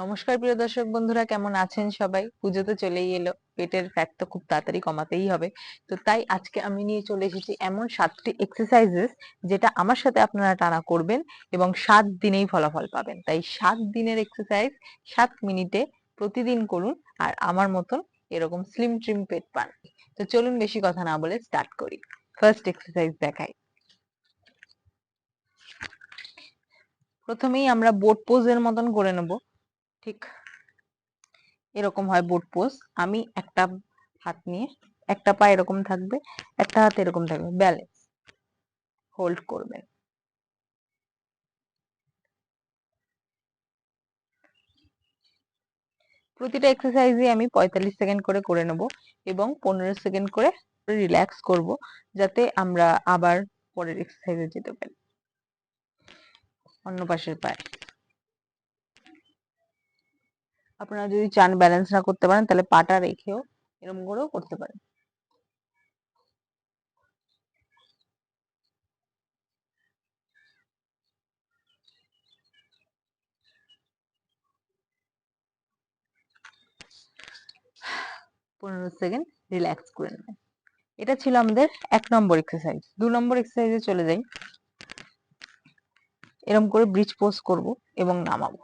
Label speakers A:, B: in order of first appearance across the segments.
A: নমস্কার প্রিয় দর্শক বন্ধুরা কেমন আছেন সবাই পুজো তো চলেই এলো পেটের ফ্যাট তো খুব তাড়াতাড়ি কমাতেই হবে তো তাই আজকে আমি নিয়ে চলে এসেছি এমন সাতটি এক্সারসাইজেস যেটা আমার সাথে আপনারা টানা করবেন এবং সাত দিনেই ফলাফল পাবেন তাই সাত দিনের এক্সারসাইজ সাত মিনিটে প্রতিদিন করুন আর আমার মতন এরকম স্লিম ট্রিম পেট পান তো চলুন বেশি কথা না বলে স্টার্ট করি ফার্স্ট এক্সারসাইজ দেখাই প্রথমেই আমরা বোট পোজের মতন করে নেবো ঠিক এরকম হয় বোর্ড পোজ আমি একটা হাত নিয়ে একটা পা এরকম থাকবে একটা হাত এরকম থাকবে ব্যালেন্স হোল্ড করবেন প্রতিটা এক্সারসাইজই আমি পঁয়তাল্লিশ সেকেন্ড করে করে নেব এবং পনেরো সেকেন্ড করে রিল্যাক্স করব যাতে আমরা আবার পরের এক্সারসাইজে যেতে পারি অন্য পাশের পায়ে আপনারা যদি চান ব্যালেন্স না করতে পারেন তাহলে পাটা রেখেও এরম করেও করতে পারেন পনেরো সেকেন্ড রিল্যাক্স করে নেবেন এটা ছিল আমাদের এক নম্বর এক্সারসাইজ দু নম্বর এক্সারসাইজে চলে যাই এরম করে ব্রিজ পোস্ট করব এবং নামাবো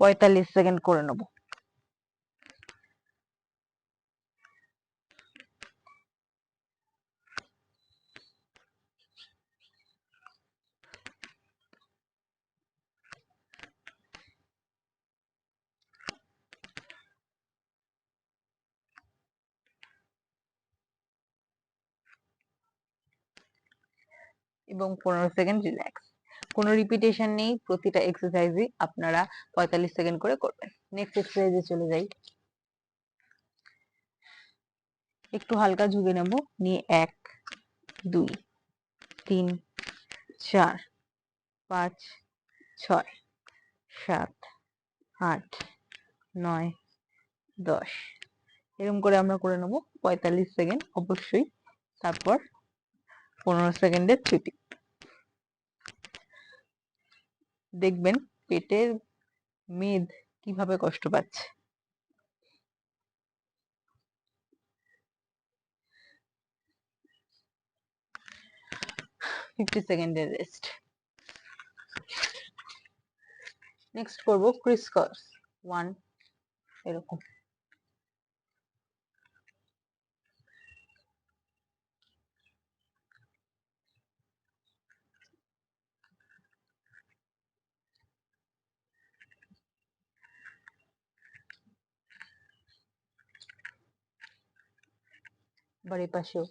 A: পঁয়তাল্লিশ সেকেন্ড করে নেব এবং পনেরো সেকেন্ড রিল্যাক্স কোনো রিপিটেশন নেই প্রতিটা এক্সারসাইজই আপনারা পঁয়তাল্লিশ সেকেন্ড করে করবেন নেক্সট এক্সারসাইজে চলে যাই একটু হালকা ঝুঁকে নেব নিয়ে এক দুই তিন চার পাঁচ ছয় সাত আট নয় দশ এরকম করে আমরা করে নেব পঁয়তাল্লিশ সেকেন্ড অবশ্যই তারপর পনেরো সেকেন্ডের ছুটি দেখবেন পেটের মেদ কিভাবে কষ্ট পাচ্ছে ফিফটি সেকেন্ডের রেস্ট নেক্সট করবো ক্রিস ক্রস ওয়ান এরকম আবার এপাশেও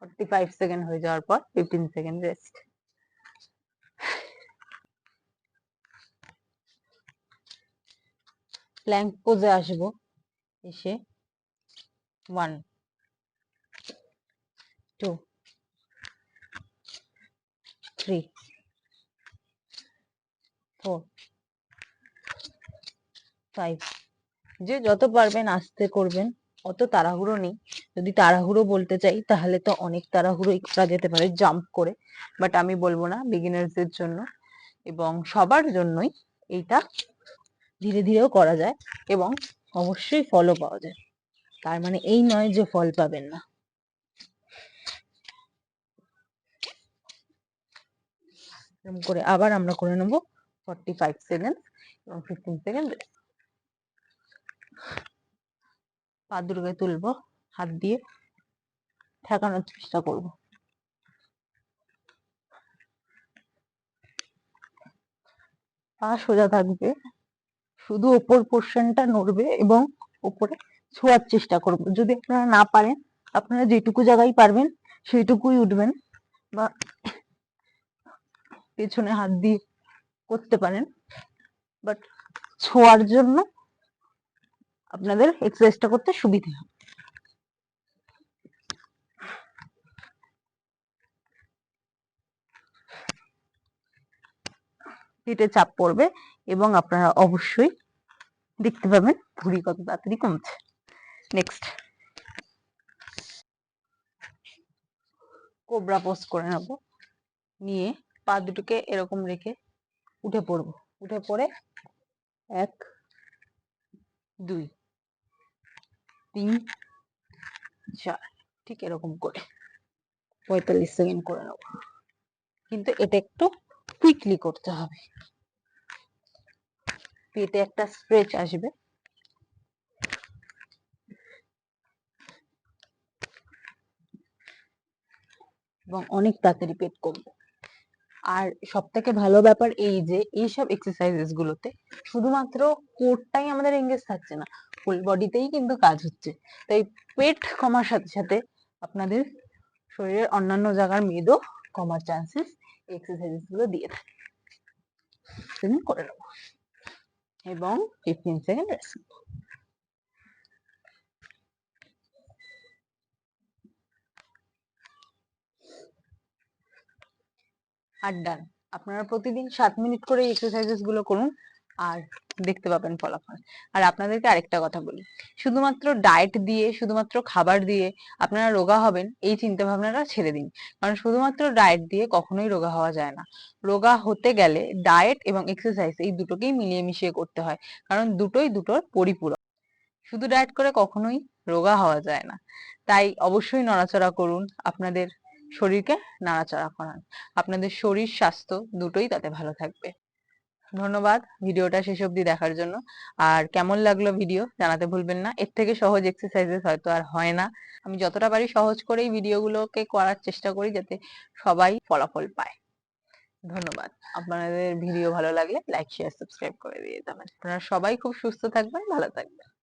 A: ফর্টি ফাইভ সেকেন্ড হয়ে যাওয়ার পর ফিফটিন সেকেন্ড রেস্ট প্ল্যাঙ্ক পোজে আসবো এসে one two, three, four, five যে যত পারবেন আস্তে করবেন অত তাড়াহুড়ো নেই যদি তাড়াহুড়ো বলতে চাই তাহলে তো অনেক তাড়াহুড়োই করা যেতে পারে জাম্প করে বাট আমি বলবো না বিগিনার্সদের জন্য এবং সবার জন্যই এইটা ধীরে ধীরেও করা যায় এবং অবশ্যই ফলও পাওয়া যায় তার মানে এই নয় যে ফল পাবেন না এরকম করে আবার আমরা করে নেব ফর্টি ফাইভ সেকেন্ড এবং ফিফটিন সেকেন্ড পা দুর্গে তুলবো হাত দিয়ে ঠেকানোর চেষ্টা করব পা সোজা থাকবে শুধু ওপর পোর্শনটা নড়বে এবং ওপরে ছোঁয়ার চেষ্টা করব যদি আপনারা না পারেন আপনারা যেটুকু জায়গায় পারবেন সেইটুকুই উঠবেন বা পেছনে হাত দিয়ে করতে পারেন বাট ছোঁয়ার জন্য আপনাদের এক্সারসাইজটা করতে সুবিধে হবে পেটে চাপ পড়বে এবং আপনারা অবশ্যই দেখতে পাবেন ভুঁড়ি কত তাড়াতাড়ি কমছে নেক্সট কোবরা পোস্ট করে নেব নিয়ে পা দুটোকে এরকম রেখে উঠে পড়বো উঠে পড়ে এক দুই তিন চার ঠিক এরকম করে পঁয়তাল্লিশ সেকেন্ড করে নেব কিন্তু এটা একটু কুইকলি করতে হবে পেটে একটা স্ট্রেচ আসবে এবং অনেক তাড়াতাড়ি পেট কমবে আর সব থেকে ভালো ব্যাপার এই যে এইসব এক্সারসাইজেস গুলোতে শুধুমাত্র কোরটাই আমাদের এঙ্গেজ থাকছে না ফুল বডিতেই কিন্তু কাজ হচ্ছে তাই পেট কমার সাথে সাথে আপনাদের শরীরের অন্যান্য জায়গার মেদও কমার চান্সেস এক্সারসাইজেস গুলো দিয়ে থাকে করে নেবো এবং ফিফটিন সেকেন্ড রেস্ট আর ডান আপনারা প্রতিদিন সাত মিনিট করে এক্সারসাইজেস গুলো করুন আর দেখতে পাবেন ফলাফল আর আপনাদেরকে আরেকটা কথা বলি শুধুমাত্র ডায়েট দিয়ে শুধুমাত্র খাবার দিয়ে আপনারা রোগা হবেন এই চিন্তা ভাবনাটা ছেড়ে দিন কারণ শুধুমাত্র ডায়েট দিয়ে কখনোই রোগা হওয়া যায় না রোগা হতে গেলে ডায়েট এবং এক্সারসাইজ এই দুটোকেই মিলিয়ে মিশিয়ে করতে হয় কারণ দুটোই দুটোর পরিপূরক শুধু ডায়েট করে কখনোই রোগা হওয়া যায় না তাই অবশ্যই নড়াচড়া করুন আপনাদের শরীরকে নাড়াচাড়া করান আপনাদের শরীর স্বাস্থ্য দুটোই তাতে ভালো থাকবে ধন্যবাদ ভিডিওটা শেষ অবধি দেখার জন্য আর কেমন লাগলো ভিডিও জানাতে ভুলবেন না এর থেকে সহজ এক্সারসাইজেস হয়তো আর হয় না আমি যতটা পারি সহজ করেই ভিডিওগুলোকে করার চেষ্টা করি যাতে সবাই ফলাফল পায় ধন্যবাদ আপনাদের ভিডিও ভালো লাগলে লাইক শেয়ার সাবস্ক্রাইব করে দিয়ে যাবেন আপনারা সবাই খুব সুস্থ থাকবেন ভালো থাকবেন